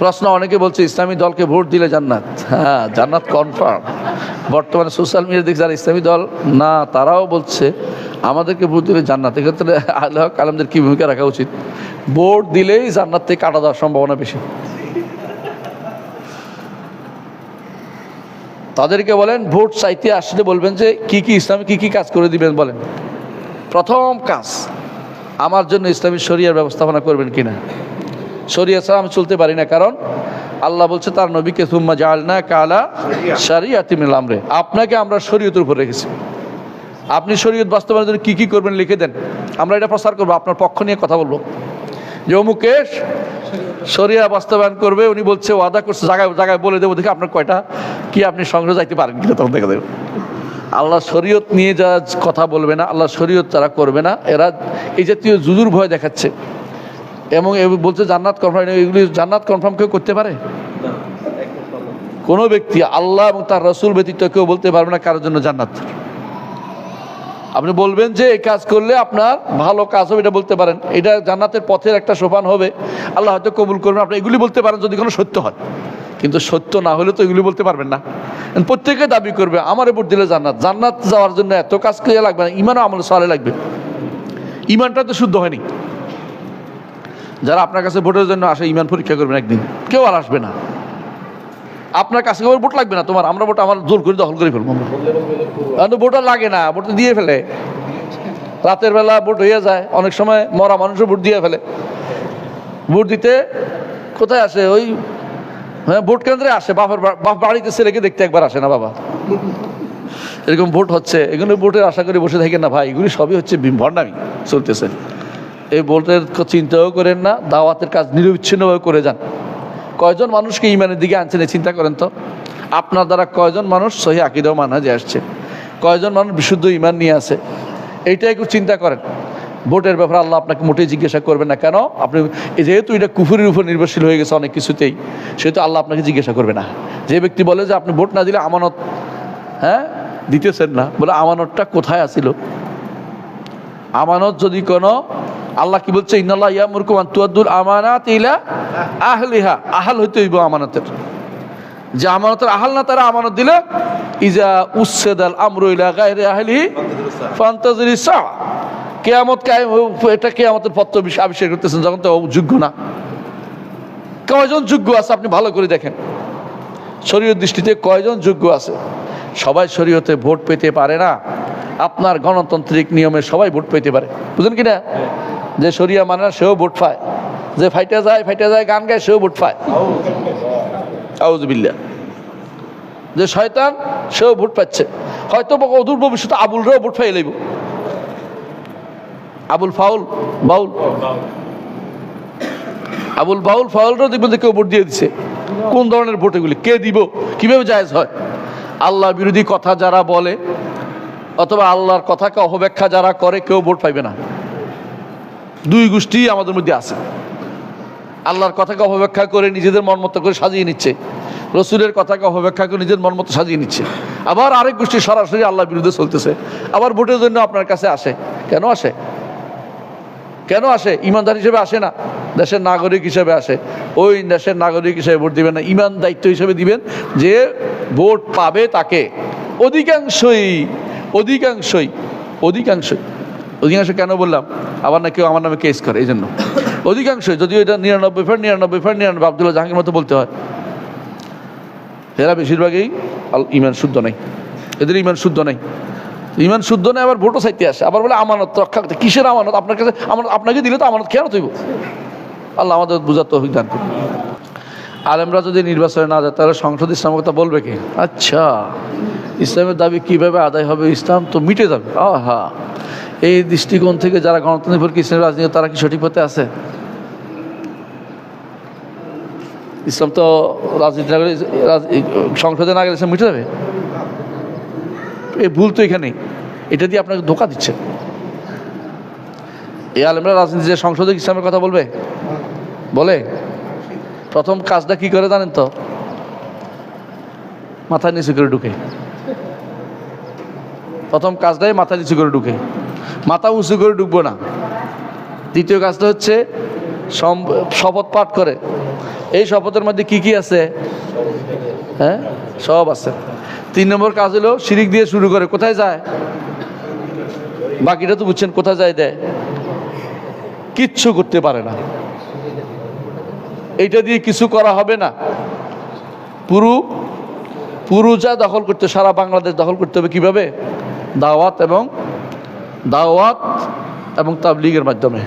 প্রশ্ন, অনেকে বলছে ইসলামী দলকে ভোট দিলে জান্নাত। হ্যাঁ জান্নাত কনফার্ম বর্তমানে সোশ্যাল মিডিয়া দেখছে যারা ইসলামী দল না, তারাও বলছে আমাদেরকে ভোট দিলে জান্নাত। এক্ষেত্রে আল্লাহ কালামদের কী ভূমিকা রাখা উচিত? ভোট দিলেই জান্নাত থেকে কাটা দেওয়ার সম্ভাবনা বেশি। তাদেরকে বলেন, ভোট চাইতে আসলে বলবেন যে কি কি ইসলামে, কি কি কাজ করে দিবেন বলেন। প্রথম কাজ, আমার জন্য ইসলামী শরিয়ার ব্যবস্থাপনা করবেন কিনা? শরিয়া আমি চলতে পারি না, কারণ আল্লাহ বলছে, তার নবীকে সুম্মা জালনা কালা শারিয়াতি মিল আমরে। আপনাকে আমরা শরীয়তের উপর রেখেছি। আপনি শরীয়ত বাস্তবায়নের জন্য কী কী করবেন লিখে দেন। আমরা এটা প্রচার করব, আপনার পক্ষ নিয়ে কথা বলব। যে অমুকেশ শরিয়া বাস্তবায়ন করবে, উনি বলছে, ওয়াদা করছে, জায়গায় জায়গায় বলে দেবো, দেখে আপনার কয়টা কি আপনি সংগ্রহ যাইতে পারেন কিনা তখন দেখা দেবে আল্লাহ শরীয়ত নিয়ে যা কথা বলবে না, আল্লাহ শরীয়ত তারা করবে না। এরা এই জাতীয় জুজুর ভয় দেখাচ্ছে। এবং বলছে জান্নাত কনফার্ম এগুলি জান্নাত কনফার্ম কেউ করতে পারে? কোনো ব্যক্তি আল্লাহ এবং তার রসুল ব্যতীত কেউ বলতে পারবে না কারোর জন্য জান্নাত। আপনি বলবেন যে এই কাজ করলে আপনার ভালো কাজ হবে এটা বলতে পারেন। এটা জান্নাতের পথের একটা সোপান হবে। আল্লাহ হয়তো কবুল করবেন। আপনি এগুলি বলতে পারেন যদি কোনো সত্য হয়। কিন্তু সত্য না হলে তো এগুলি বলতে পারবেন না। প্রত্যেকে দাবি করবে আমার উপর দিলে জান্নাত। জান্নাত যাওয়ার জন্য এত কাজ করে লাগবে না। ইমানও আমল সালে লাগবে। ইমানটা তো শুদ্ধ হয়নি। যারা আপনার কাছে ভোটের জন্য আসে, ইমান পরীক্ষা করবেন একদিন। কেউ আর আসবে না। আপনার কাছে কেউ ভোট লাগবে না তোমার, আমরা ভোট আমার জোর করে দখল করে ফেলব। আমরা ভোট আর লাগে না, ভোট দিয়ে ফেলে। রাতের বেলা ভোট হয়ে যায়, অনেক সময় মরা মানুষও ভোট দিয়ে ফেলে। ভোট দিতে কোথায় আসে? ওই হ্যাঁ ভোট কেন্দ্রে আসে, বাপের বাপ বাড়িতে ছেলেকে দেখতে একবার আসে না বাবা। এরকম ভোট হচ্ছে, এগুলো ভোটের আশা করে বসে থাকেন না ভাই, এগুলি সবই হচ্ছে ভণ্ডামি চলতেছে। এই ক- চিন্তাও করেন না, দাওয়াতের কাজ নিরবিচ্ছিন্নভাবে করে যান। কয়জন মানুষকে ইমানের দিকে আনছেন এই চিন্তা করেন তো? আপনার দ্বারা কয়জন মানুষ সহি আকিদাও মানহাজে আসছে। কয়জন মানুষ বিশুদ্ধ ইমান নিয়ে আসে এইটা একটু চিন্তা করেন। ভোটের ব্যাপারে আল্লাহ আপনাকে মোটেই জিজ্ঞাসা করবেন না। কেন? আপনি যেহেতু এটা কুফুরির উপর নির্ভরশীল হয়ে গেছে অনেক কিছুতেই, সেহেতু আল্লাহ আপনাকে জিজ্ঞাসা করবে না। যে ব্যক্তি বলে যে আপনি ভোট না দিলে আমানত হ্যাঁ? দিতেছেন না। বলে, আমানতটা কোথায় আসিল আমানত যদি কোনো আল্লাহ কি বলছে, ইন্নাল্লাহ ইয়ামুরকুম তুয়াদ্দুল আমানাত ইলা আহলিহা। আহাল হইতে হইব আমানতের। যে আমানতের আহাল না, তারা আমানত দিলে, ইজা উচ্ছেদাল আমরু ইলা গায়রে আহলি ফান্তাজিরি সা কেয়ামত কায়েম এটা কেয়ামতের পত্র আবিষ্কার করতেছেন, যখন তো যোগ্য না। কয়জন যোগ্য আছে, আপনি ভালো করে দেখেন। শরীয়ত দৃষ্টিতে কয়জন যোগ্য আছে? সবাই শরীয়তে ভোট পেতে পারে না। আপনার গণতান্ত্রিক নিয়মে সবাই ভোট পেতে পারে। বুঝলেন কি না? যে শরিয়া মানে সেও ভোট পায়। যে ফাইটে যায় ফাইটে যায়, গান গায়, সেও ভোট পায়। আউজবিল্লা যে শয়তান, সেও ভোট পাচ্ছে। হয়তো অদূর ভবিষ্যতে আবুলরাও ভোট পাই লইব। আবুল ফাউল, বাউল। আবুল বাউল, ফাউলরাও দেখবেন যে কেউ ভোট দিয়ে দিচ্ছে কোন ধরনের ভোট এগুলি? কে দিব? কীভাবে জায়েজ হয়? আল্লাহ বিরোধী কথা যারা বলে, অথবা আল্লাহর কথাকে অপব্যাখ্যা যারা করে, কেউ ভোট পাইবে না। দুই গোষ্ঠী আমাদের মধ্যে আছে। আল্লাহর কথাকে অপব্যাখ্যা করে নিজেদের মনমতো করে সাজিয়ে নিচ্ছে। রসুলের কথাকে অপব্যাখ্যা করে নিজের মনমতো সাজিয়ে নিচ্ছে। আবার আরেক গোষ্ঠী সরাসরি আল্লাহর বিরুদ্ধে চলতেছে। আবার ভোটের জন্য আপনার কাছে আসে। কেন আসে? কেন আসে? ইমানদার হিসেবে আসে না। দেশের নাগরিক হিসেবে আসে। ওই দেশের নাগরিক হিসেবে ভোট দিবেন না। ইমান দায়িত্ব হিসেবে দিবেন যে ভোট পাবে তাকে। অধিকাংশই অধিকাংশই অধিকাংশই। অধিকাংশ কেন বললাম? আবার না কেউ আমার নামে কেস করে এই জন্য অধিকাংশই, যদিও এটা নিরানব্বই ফার নিরানব্বই ফার নিরানব্বই, আবদুল্লাহ জাহাঙ্গীর মতো বলতে হয়। এরা বেশিরভাগই ইমান শুদ্ধ নাই। এদের ইমান শুদ্ধ নাই। ইমান শুদ্ধ নেই, আবার ভোটও চাইতে আসে। আবার বলে, আমানত রক্ষা করতে। কিসের আমানত? আপনার কাছে আমার আপনাকে দিলে তো আমানত খেয়াল তুইব আল্লাহ আমাদের বুঝার তো দান করুন। আলেমরা যদি নির্বাচনে না যায়, তাহলে সংসদ ইসলামের কথা বলবে কি? আচ্ছা ইসলামের দাবি কীভাবে আদায় হবে? ইসলাম তো মিটে যাবে। আহা। এই দৃষ্টিকোণ থেকে যারা গণতন্ত্রের পর ইসলামের রাজনীতি, তারা কি সঠিক পথে আছে? ইসলাম তো রাজনীতি না রাজ- সংসদে না গেলে মিটে যাবে? এই ভুল তো এখানেই। এটা দিয়ে আপনাকে ধোকা দিচ্ছে। এই আলেমরা রাজনীতি যে সংসদে ইসলামের কথা বলবে? বলে? প্রথম কাজটা কি করে জানেন তো? মাথা নিচু করে ঢুকে। প্রথম কাজটাই মাথা নিচু করে ঢুকে। মাথা উঁচু করে ঢুকবো না। দ্বিতীয় কাজটা হচ্ছে শপথ পাঠ করে। এই শপথের মধ্যে কি কি আছে? হ্যাঁ? সব আছে। তিন নম্বর কাজ হলো শিরিক দিয়ে শুরু করে। কোথায় যায়? বাকিটা তো বুঝছেন, কোথায় যায় দেয়? কিচ্ছু করতে পারে না। এইটা দিয়ে কিছু করা হবে না। পুরু, পুরুজা দখল করতে, সারা বাংলাদেশ দখল করতে হবে কীভাবে? দাওয়াত এবং দাওয়াত এবং তাবলিগের মাধ্যমে।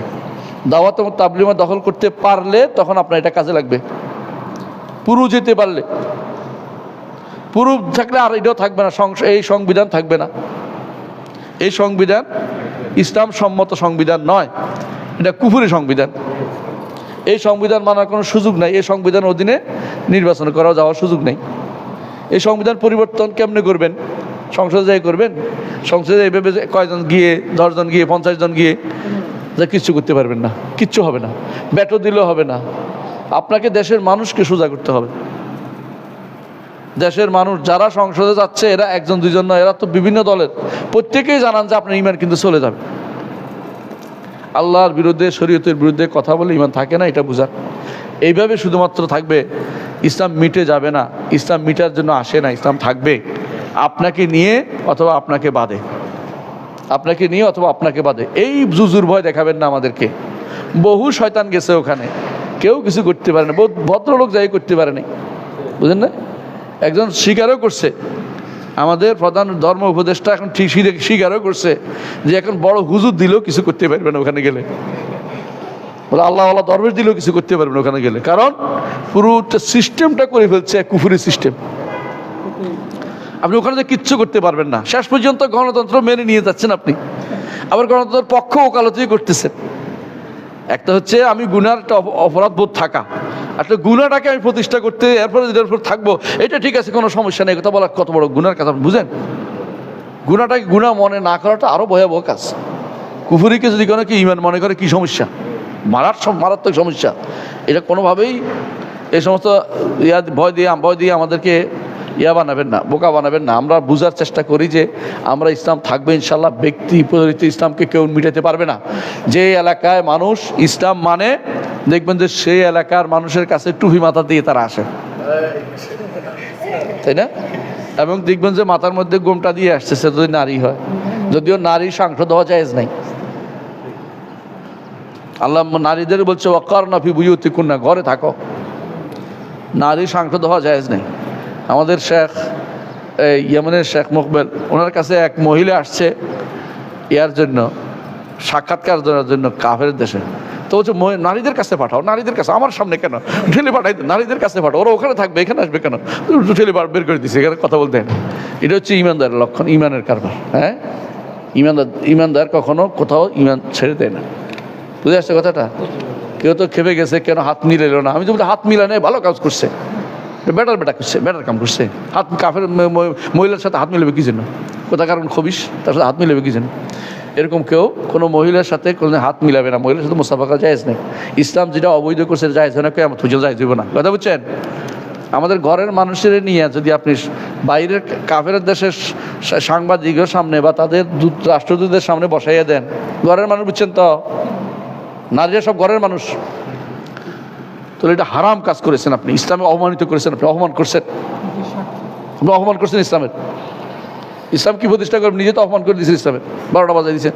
দাওয়াত এবং তাবলিমা দখল করতে পারলে তখন আপনার এটা কাজে লাগবে। পুরু যেতে পারলে। পুরু থাকলে আর এটাও থাকবে না এই সংবিধান থাকবে না। এই সংবিধান ইসলাম সম্মত সংবিধান নয়। এটা কুফুরি সংবিধান। এই সংবিধান মানার কোনো সুযোগ নাই। এই সংবিধান অধীনে নির্বাচন করা যাওয়ার সুযোগ নেই। এই সংবিধান পরিবর্তন কেমনে করবেন? সংসদে যাই করবেন, সংসদে এইভাবে কয়জন গিয়ে, দশজন গিয়ে পঞ্চাশ জন গিয়ে, যা কিচ্ছু করতে পারবেন না, কিচ্ছু হবে না, ব্যাটো দিলেও হবে না। আপনাকে দেশের মানুষকে সোজা করতে হবে। দেশের মানুষ যারা সংসদে যাচ্ছে, এরা একজন, দুজন নয়, এরা তো বিভিন্ন দলের। প্রত্যেকেই জানান যে আপনার ইমান কিন্তু চলে যাবে। আল্লাহর বিরুদ্ধে, শরীয়তের বিরুদ্ধে কথা বলে ইমান থাকে না, এটা বোঝার। এইভাবে শুধুমাত্র থাকবে, ইসলাম মিটে যাবে না, ইসলাম মিটার জন্য আসে না, ইসলাম থাকবে। আপনাকে নিয়ে অথবা আপনাকে বাদে। আপনাকে নিয়ে অথবা আপনাকে বাদে। এই জুজুর ভয় দেখাবেন না আমাদেরকে। বহু শয়তান গেছে ওখানে। কেউ কিছু করতে পারে না। ভদ্রলোক যাই করতে পারে নাই। বুঝলেন না? একজন স্বীকারও করছে। আমাদের প্রধান ধর্ম উপদেষ্টা এখন ঠিক স্বীকার- স্বীকারও করছে যে এখন বড় হুজুর দিলেও কিছু করতে পারবে না ওখানে গেলে। বলে আল্লাহ আল্লাহ দরবেশ দিলেও কিছু করতে পারবে না ওখানে গেলে। কারণ পুরোটা সিস্টেমটা করে ফেলছে কুফুরি সিস্টেম। আপনি ওখানে যে কিচ্ছু করতে পারবেন না। শেষ পর্যন্ত গণতন্ত্র মেনে নিয়ে যাচ্ছেন আপনি। আবার গণতন্ত্রের পক্ষ ওকালতি করতেছেন। একটা হচ্ছে আমি গুনার একটা অপরাধ বোধ থাকা। আসলে গুনাটাকে আমি প্রতিষ্ঠা করতে, এরপরে এরপর থাকব, এটা ঠিক আছে, কোনো সমস্যা নেই। কথা বলা কত বড় গুনার কথা, বুঝেন? গুনাটাকে গুণা মনে না করাটা আরও ভয়াবহ কাজ। কুফুরিকে যদি কোনো কি ইমান মনে করে, কি সমস্যা? মারার মারাত্মক সমস্যা। এটা কোনোভাবেই এই সমস্ত ইয়া ভয় দিয়ে ভয় দিয়ে আমাদেরকে ইয়া বানাবেন না, বোকা বানাবেন না। আমরা বোঝার চেষ্টা করি যে আমরা ইসলাম থাকবে ইনশাল্লাহ ব্যক্তি প্রচলিত ইসলামকে কেউ মিটাতে পারবে না। যে এলাকায় মানুষ ইসলাম মানে দেখবেন যে সেই এলাকার মানুষের কাছে টুপি মাথা দিয়ে তারা আসে। তাই না? এবং দেখবেন যে মাথার মধ্যে গোমটা দিয়ে আসছে সে যদি নারী হয়। যদিও নারী সাংসদ হওয়া জায়েজ নাই। আল্লাহ নারীদের বলছে অকার নাফি বুঝি না ঘরে থাকো। নারী সাংসদ হওয়া জায়েজ নেই। আমাদের শেখ ইয়েমেনের শেখ মুকবেল, ওনার কাছে এক মহিলা আসছে ইয়ার জন্য, সাক্ষাৎকার দেওয়ার জন্য কাফের দেশে। তো বলছে নারীদের কাছে পাঠাও, নারীদের কাছে, আমার সামনে কেন? ঠেলে পাঠাই নারীদের কাছে পাঠাও, ওরা ওখানে থাকবে, এখানে আসবে কেন? ঠেলে বার- করে দিচ্ছে এখানে কথা বলতে এটা হচ্ছে ইমানদারের লক্ষণ, ইমানের কারবার হ্যাঁ? ইমানদার ইমানদার কখনো কোথাও ইমান ছেড়ে দেয় না। বুঝে আসছে কথাটা? কেউ তো খেপে গেছে, কেন হাত মিলাইলো না? আমি তো হাত মিলানে ভালো কাজ করছে। বেটার বেটা করছে, বেটার কাম করছে। হাত কাফের মহিলার সাথে হাত মিলাবে কি জন্য? কোথা কারণ খবিস তার সাথে হাত মিলাবে কি জন্য? এরকম কেউ কোনো মহিলার সাথে কোনো হাত মিলাবে না। মহিলার সাথে মুসাফা করা জায়েজ নেই। ইসলাম যেটা অবৈধ করছে জায়েজ হয় না। কেউ আমার জায়েজ হইব না। কথা বুঝছেন? আমাদের ঘরের মানুষের নিয়ে যদি আপনি বাইরের কাফের দেশের সাংবাদিকের সামনে বা তাদের দূত রাষ্ট্রদূতের সামনে বসাইয়া দেন। ঘরের মানুষ বুঝছেন তো? নারীরা সব ঘরের মানুষ। তাহলে এটা হারাম কাজ করেছেন আপনি, ইসলামে অপমানিত করেছেন আপনি, অপমান করছেন। আপনি অপমান করছেন ইসলামের। ইসলাম কি প্রতিষ্ঠা করবেন নিজে তো অপমান করে দিয়েছেন ইসলামের। বারোটা বাজায় দিয়েছেন।